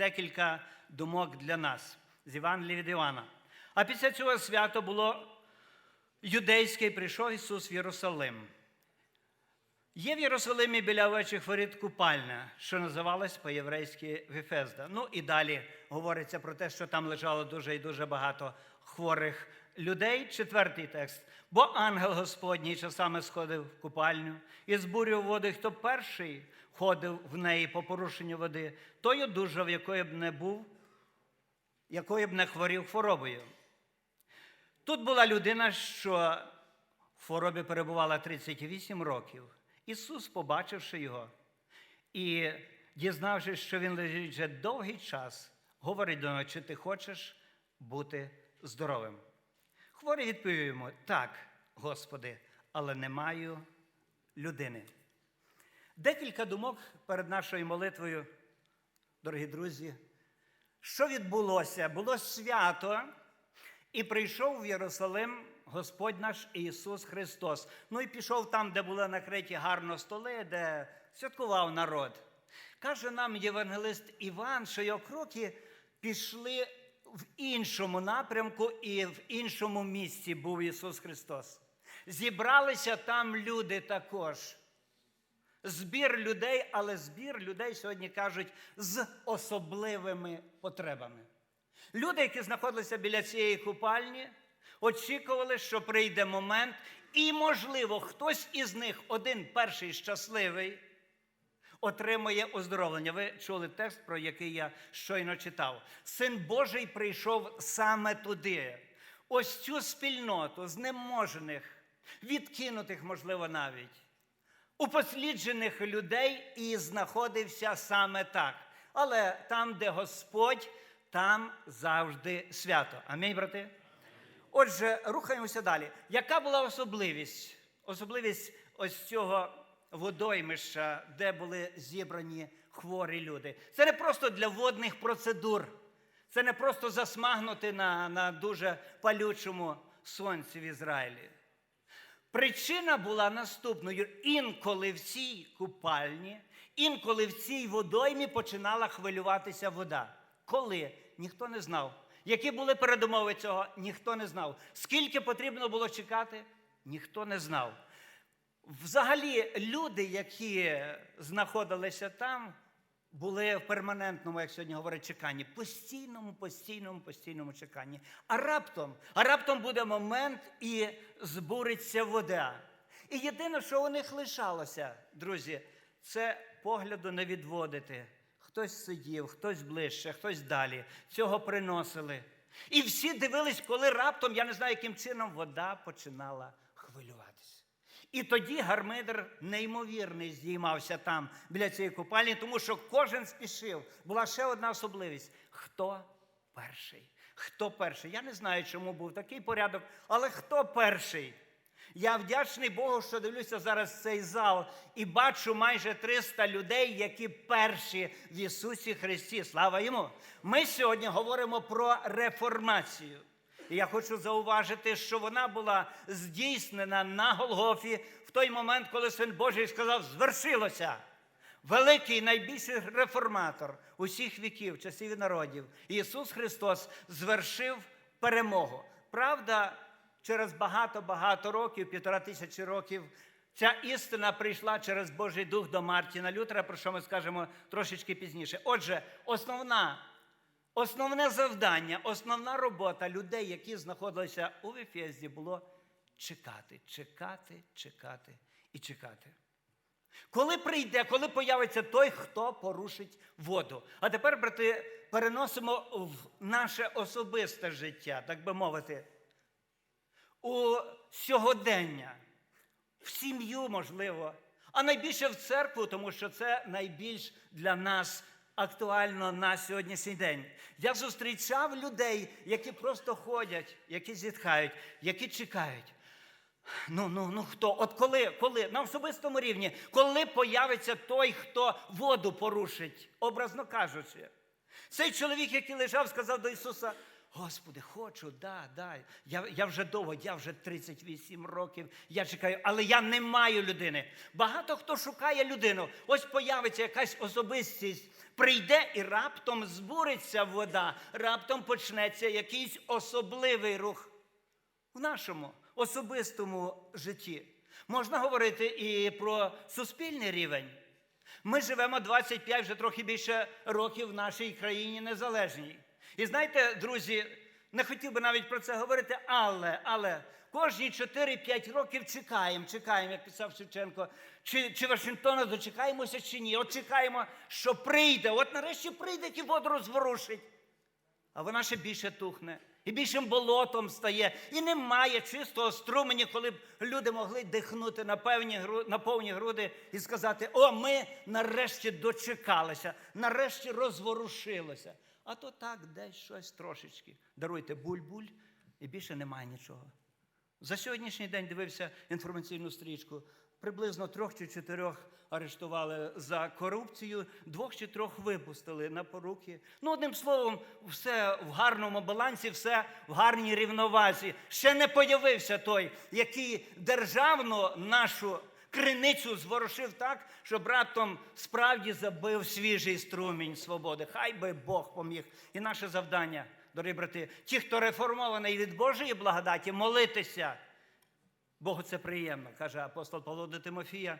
декілька думок для нас з Євангелія від Івана. А після цього свято було юдейське, і прийшов Ісус в Єрусалим. Є в Єрусалимі біля овечих воріт купальня, що називалась по-єврейськи Віфезда. Ну і далі говориться про те, що там лежало дуже і дуже багато хворих людей. Четвертий текст. Бо ангел Господній часами сходив в купальню і збурював води, хто перший ходив в неї по порушенню води, той одужав, якої б не був, якої б не хворів хворобою. Тут була людина, що в хворобі перебувала 38 років. Ісус, побачивши його і дізнавшись, що він лежить вже довгий час, говорить до нього, чи ти хочеш бути здоровим. Хворий відповів йому: так, Господи, але не маю людини. Декілька думок перед нашою молитвою, дорогі друзі. Що відбулося? Було свято, і прийшов в Єрусалим Господь наш Ісус Христос. Ну і пішов там, де були накриті гарно столи, де святкував народ. Каже нам євангелист Іван, що його кроки пішли в іншому напрямку і в іншому місці був Ісус Христос. Зібралися там люди також. Збір людей, але збір людей сьогодні кажуть з особливими потребами. Люди, які знаходилися біля цієї купальні, очікували, що прийде момент, і, можливо, хтось із них, один перший щасливий, отримує оздоровлення. Ви чули текст, про який я щойно читав. Син Божий прийшов саме туди. Ось цю спільноту знеможених, відкинутих, можливо, навіть упосліджених людей і знаходився саме так. Але там, де Господь, там завжди свято. Амінь, брати. Отже, рухаємося далі. Яка була особливість? Особливість ось цього водоймища, де були зібрані хворі люди. Це не просто для водних процедур. Це не просто засмагнути на, на дуже палючому сонці в Ізраїлі. Причина була наступною: інколи в цій купальні, інколи в цій водоймі починала хвилюватися вода. Коли? Ніхто не знав. Які були передумови цього, ніхто не знав. Скільки потрібно було чекати, ніхто не знав. Взагалі, люди, які знаходилися там, були в перманентному, як сьогодні говорять, чеканні, постійному, постійному, постійному чеканні. А раптом, а раптом буде момент і збуриться вода. І єдине, що у них лишалося, друзі, це погляду не відводити. Хтось сидів, хтось ближче, хтось далі. Цього приносили. І всі дивились, коли раптом, я не знаю, яким чином вода починала. І тоді гармидер неймовірний здіймався там біля цієї купальні, тому що кожен спішив. Була ще одна особливість: хто перший? Хто перший? Я не знаю, чому був такий порядок, але хто перший? Я вдячний Богу, що дивлюся зараз цей зал і бачу майже 300 людей, які перші в Ісусі Христі. Слава йому! Ми сьогодні говоримо про реформацію. Я хочу зауважити, що вона була здійснена на Голгофі в той момент, коли Син Божий сказав: звершилося. Великий найбільший реформатор усіх віків, часів і народів, Ісус Христос звершив перемогу. Правда, через багато-багато років, півтора тисячі років, ця істина прийшла через Божий Дух до Мартіна Лютера, про що ми скажемо трошечки пізніше. Отже, основна, основне завдання, основна робота людей, які знаходилися у Вефезді, було чекати, чекати, чекати і чекати. Коли прийде, коли появиться той, хто порушить воду. А тепер, брати, переносимо в наше особисте життя, так би мовити, у сьогодення, в сім'ю, можливо, а найбільше в церкву, тому що це найбільш для нас актуально на сьогоднішній день. Я зустрічав людей, які просто ходять, які зітхають, які чекають. Ну, ну, ну хто? От коли, коли, на особистому рівні, коли появиться той, хто воду порушить, образно кажучи. Цей чоловік, який лежав, сказав до Ісуса: Господи, хочу, да, да. Я, я вже довго, я вже 38 років, я чекаю, але я не маю людини. Багато хто шукає людину. Ось появиться якась особистість, прийде і раптом збуриться вода, раптом почнеться якийсь особливий рух в нашому особистому житті. Можна говорити і про суспільний рівень. Ми живемо 25 вже трохи більше років в нашій країні незалежній. І знаєте, друзі, не хотів би навіть про це говорити, але, але кожні 4-5 років чекаємо, чекаємо, як писав Шевченко, чи, чи Вашингтона дочекаємося, чи ні. От чекаємо, що прийде. От нарешті прийде і воду розворушить. А вона ще більше тухне. І більшим болотом стає, і немає чистого струмені, коли б люди могли дихнути на, певні, на повні груди і сказати: О, ми нарешті дочекалися, нарешті розворушилося. А то так, десь щось трошечки. Даруйте буль-буль, і більше немає нічого. За сьогоднішній день дивився інформаційну стрічку. Приблизно трьох чи чотирьох арештували за корупцію, двох чи трьох випустили на поруки. Ну, одним словом, все в гарному балансі, все в гарній рівновазі. Ще не появився той, який державну нашу криницю зворушив так, щоб раптом справді забив свіжий струмінь свободи. Хай би Бог поміг. І наше завдання, дорогі брати, ті, хто реформований від Божої благодаті, молитися. Богу це приємно, каже апостол Павло до Тимофія.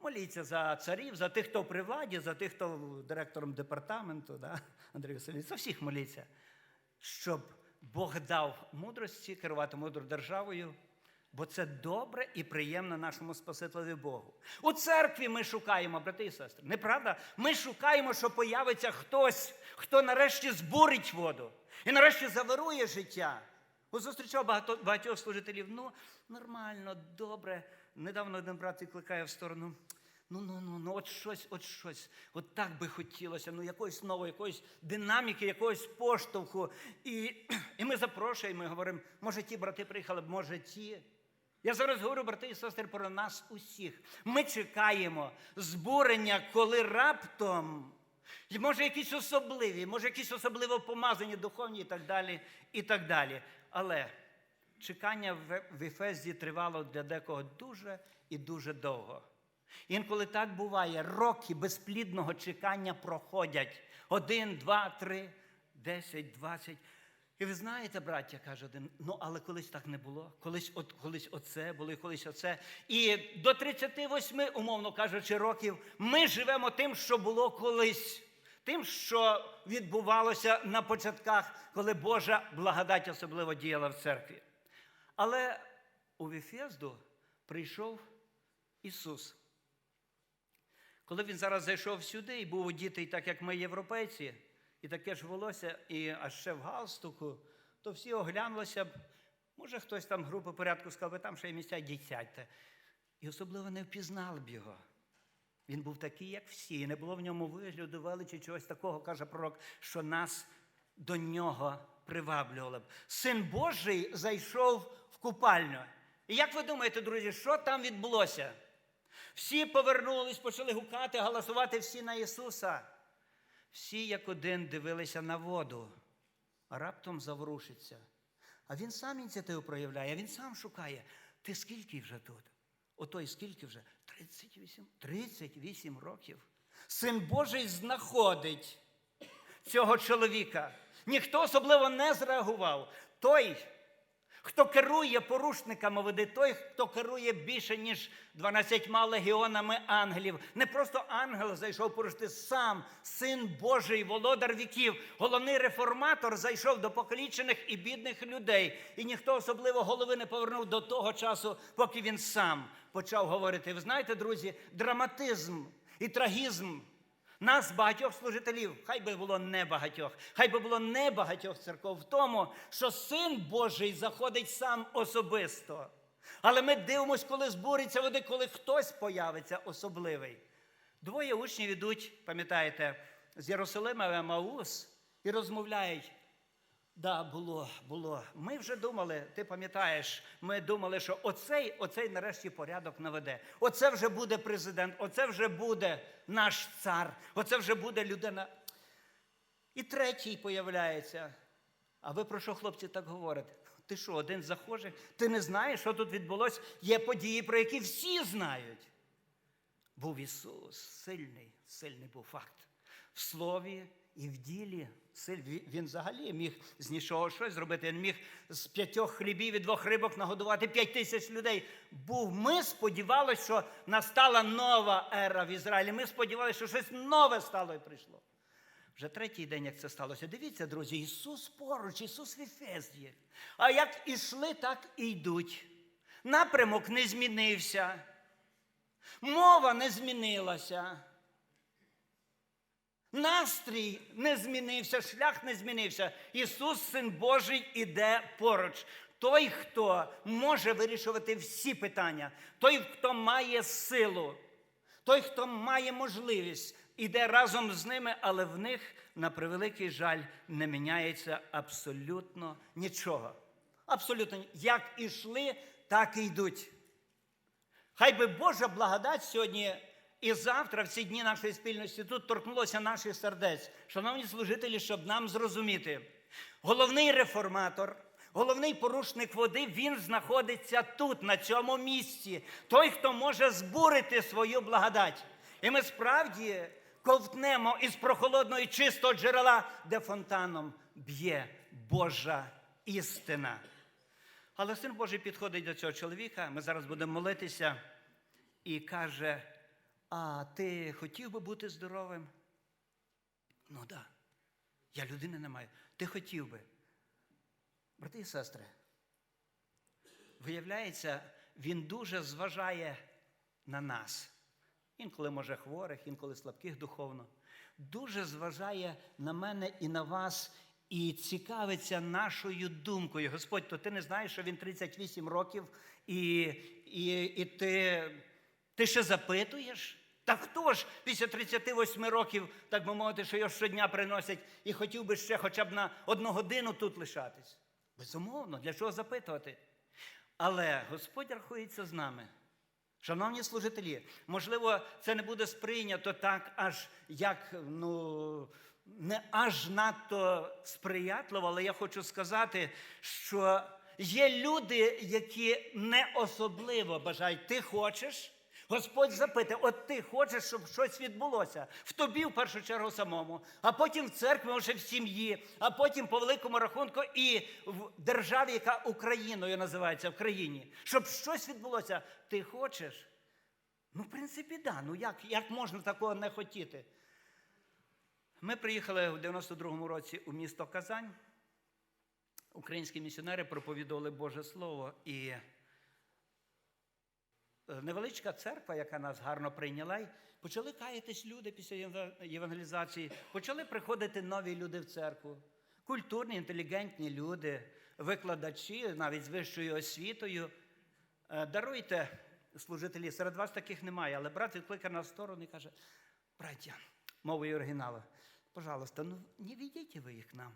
Моліться за царів, за тих, хто при владі, за тих, хто директором департаменту, да? Андрій Васильович, за всіх моліться, щоб Бог дав мудрості керувати мудрою державою, бо це добре і приємно нашому Спасителеві Богу. У церкві ми шукаємо, брати і сестри, неправда? Ми шукаємо, що появиться хтось, хто нарешті збурить воду і нарешті завирує життя. От зустрічав багато, багатьох служителів. Ну, нормально, добре. Недавно один брат кликає в сторону. Ну, ну, ну, ну, от щось, от щось. От так би хотілося, ну, якоїсь нової, якоїсь динаміки, якогось поштовху. І, і ми запрошуємо, і говоримо, може, ті брати приїхали, може, ті. Я зараз говорю, брати і сестри, про нас усіх. Ми чекаємо збурення, коли раптом. Може якісь особливі, може якісь особливо помазані духовні і так далі. і так далі. Але чекання в- Ефезі тривало для декого дуже і дуже довго. Інколи так буває, роки безплідного чекання проходять. Один, два, три, десять, двадцять. І ви знаєте, браття, каже один, ну але колись так не було. Колись, от, колись оце було, і колись оце. І до 38, умовно кажучи, років ми живемо тим, що було колись. Тим, що відбувалося на початках, коли Божа благодать особливо діяла в церкві. Але у Віфезду прийшов Ісус. Коли він зараз зайшов сюди і був одітий, так як ми, європейці, і таке ж волосся, і аж ще в галстуку, то всі оглянулися б. Може, хтось там групи порядку сказав, ви там ще й місця йдіть. І особливо не впізнали б його. Він був такий, як всі, не було в ньому вигляду, величі чогось такого, каже пророк, що нас до нього приваблювало б. Син Божий зайшов в купальню. І як ви думаєте, друзі, що там відбулося? Всі повернулись, почали гукати, галасувати всі на Ісуса. Всі, як один, дивилися на воду, а раптом заворушиться. А він сам ініціативу проявляє, він сам шукає. Ти скільки вже тут? Отой скільки вже? 38. 38 років. Син Божий знаходить цього чоловіка. Ніхто особливо не зреагував. Той, хто керує порушниками води, той, хто керує більше, ніж 12 легіонами ангелів. Не просто ангел зайшов порушити, сам син Божий, володар віків, головний реформатор зайшов до покалічених і бідних людей. І ніхто особливо голови не повернув до того часу, поки він сам почав говорити. Ви знаєте, друзі, драматизм і трагізм нас, багатьох служителів, хай би було не багатьох, хай би було не багатьох церков в тому, що син Божий заходить сам особисто. Але ми дивимося, коли збуриться води, коли хтось появиться особливий. Двоє учнів ідуть, пам'ятаєте, з Єрусалима в Емаус і розмовляють. Да, було, було. Ми вже думали, ти пам'ятаєш, ми думали, що оцей, оцей нарешті порядок наведе. Оце вже буде президент, оце вже буде наш цар, оце вже буде людина. І третій появляється. А ви про що, хлопці, так говорите? Ти що, один захожий? Ти не знаєш, що тут відбулося? Є події, про які всі знають. Був Ісус, сильний, сильний був факт. В слові і в ділі. Силь- Він взагалі міг з нічого щось зробити. Він міг з п'ятьох хлібів і двох рибок нагодувати п'ять тисяч людей. Був. Ми сподівалися, що настала нова ера в Ізраїлі. Ми сподівалися, що щось нове стало і прийшло. Вже третій день, як це сталося. Дивіться, друзі, Ісус поруч, Ісус в Ефезії. А як ішли, так і йдуть. Напрямок не змінився. Мова не змінилася. Настрій не змінився, шлях не змінився. Ісус, Син Божий, іде поруч. Той, хто може вирішувати всі питання, той, хто має силу, той, хто має можливість, іде разом з ними, але в них, на превеликий жаль, не міняється абсолютно нічого. Абсолютно як ішли, так і йдуть. Хай би Божа благодать сьогодні і завтра, в ці дні нашої спільності, тут торкнулося наших сердець. Шановні служителі, щоб нам зрозуміти, головний реформатор, головний порушник води, він знаходиться тут, на цьому місці. Той, хто може збурити свою благодать. І ми справді ковтнемо із прохолодного і чистого джерела, де фонтаном б'є Божа істина. Але син Божий підходить до цього чоловіка. Ми зараз будемо молитися і каже: А ти хотів би бути здоровим? Ну так. Да. Я людини не маю. Ти хотів би. Брати і сестри, виявляється, він дуже зважає на нас. Інколи, може, хворих, інколи слабких духовно. Дуже зважає на мене і на вас і цікавиться нашою думкою. Господь, то ти не знаєш, що він 38 років, і, і, і ти, ти ще запитуєш? Та хто ж після 38 років, так би мовити, що його щодня приносять і хотів би ще хоча б на одну годину тут лишатись? Безумовно, для чого запитувати? Але Господь рахується з нами. Шановні служителі, можливо, це не буде сприйнято так, аж як ну, не аж надто сприятливо, але я хочу сказати, що є люди, які не особливо бажають. Ти хочеш? Господь запитує, от ти хочеш, щоб щось відбулося в тобі в першу чергу самому, а потім в церкві, може в сім'ї, а потім по великому рахунку і в державі, яка Україною називається в країні, щоб щось відбулося. Ти хочеш? Ну, в принципі, да. Ну як, як можна такого не хотіти? Ми приїхали в 92-му році у місто Казань. Українські місіонери проповідували Боже Слово і невеличка церква, яка нас гарно прийняла, і почали каятись люди після євангелізації, почали приходити нові люди в церкву. Культурні, інтелігентні люди, викладачі, навіть з вищою освітою. Е, Даруйте, служителі, серед вас таких немає, але брат відкликає нас в сторону і каже: браття, мовою оригіналу, пожалуйста, ну не ведите вы их к нам.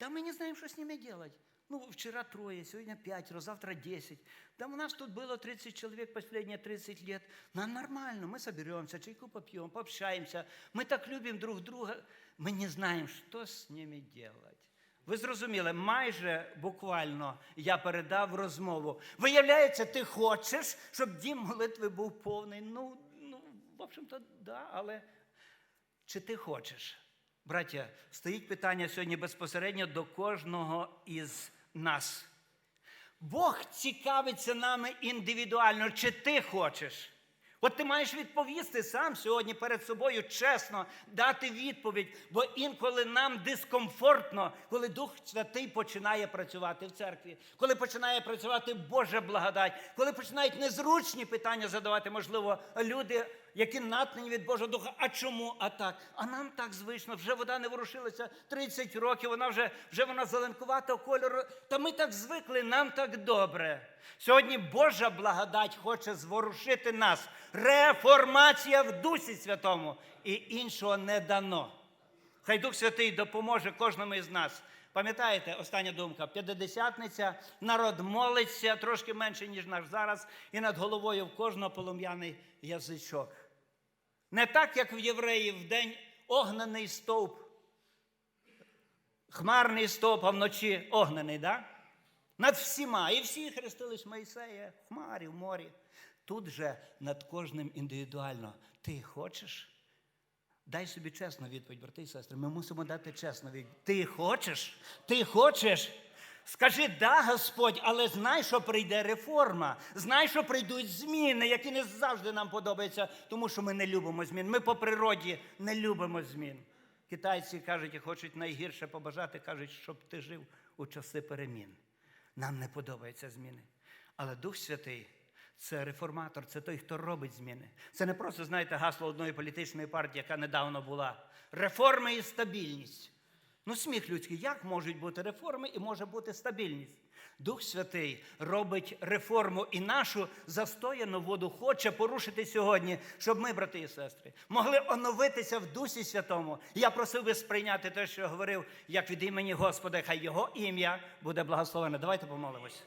Да мы не знаем, что с ними делать. Ну, вчера трое, сегодня пятеро, завтра десять. Да у нас тут было 30 человек последние 30 лет. Нам нормально, мы соберемся, чайку попьем, пообщаемся. Мы так любим друг друга. Мы не знаем, что с ними делать. Ви зрозуміли, майже буквально я передав розмову. Виявляється, ти хочеш, щоб дім молитви був повний. Ну, ну в общем-то, да, але чи ти хочеш? Браття, стоїть питання сьогодні безпосередньо до кожного із нас. Бог цікавиться нами індивідуально, чи ти хочеш. От ти маєш відповісти сам сьогодні перед собою чесно, дати відповідь, бо інколи нам дискомфортно, коли Дух Святий починає працювати в церкві, коли починає працювати Божа благодать, коли починають незручні питання задавати, можливо, люди, які натхнені від Божого Духа. А чому? А так? А нам так звично, вже вода не ворушилася 30 років, вона вже, вже вона зеленкуватого кольору. Та ми так звикли, нам так добре. Сьогодні Божа благодать хоче зворушити нас. Реформація в Дусі Святому і іншого не дано. Хай Дух Святий допоможе кожному із нас. Пам'ятаєте, остання думка, п'ятидесятниця, народ молиться трошки менше, ніж наш зараз, і над головою в кожного полум'яний язичок. Не так, як в євреїв в день огнений стовп хмарний стовп, а вночі огнений, да? Над всіма. І всі хрестились Моїсея, в хмарі, в морі. Тут же над кожним індивідуально. Ти хочеш? Дай собі чесну відповідь, брати і сестри. Ми мусимо дати чесну відповідь. Ти хочеш? Ти хочеш? Скажи, да, Господь, але знай, що прийде реформа. Знай, що прийдуть зміни, які не завжди нам подобаються, тому що ми не любимо змін. Ми по природі не любимо змін. Китайці кажуть, і хочуть найгірше побажати, кажуть, щоб ти жив у часи перемін. Нам не подобаються зміни. Але Дух Святий це реформатор, це той, хто робить зміни. Це не просто, знаєте, гасло одної політичної партії, яка недавно була. Реформи і стабільність. Ну, сміх людський, як можуть бути реформи і може бути стабільність? Дух Святий робить реформу і нашу застояну воду хоче порушити сьогодні, щоб ми, брати і сестри, могли оновитися в Дусі Святому. Я просив би сприйняти те, що говорив, як від імені Господа, хай його ім'я буде благословене. Давайте помолимось.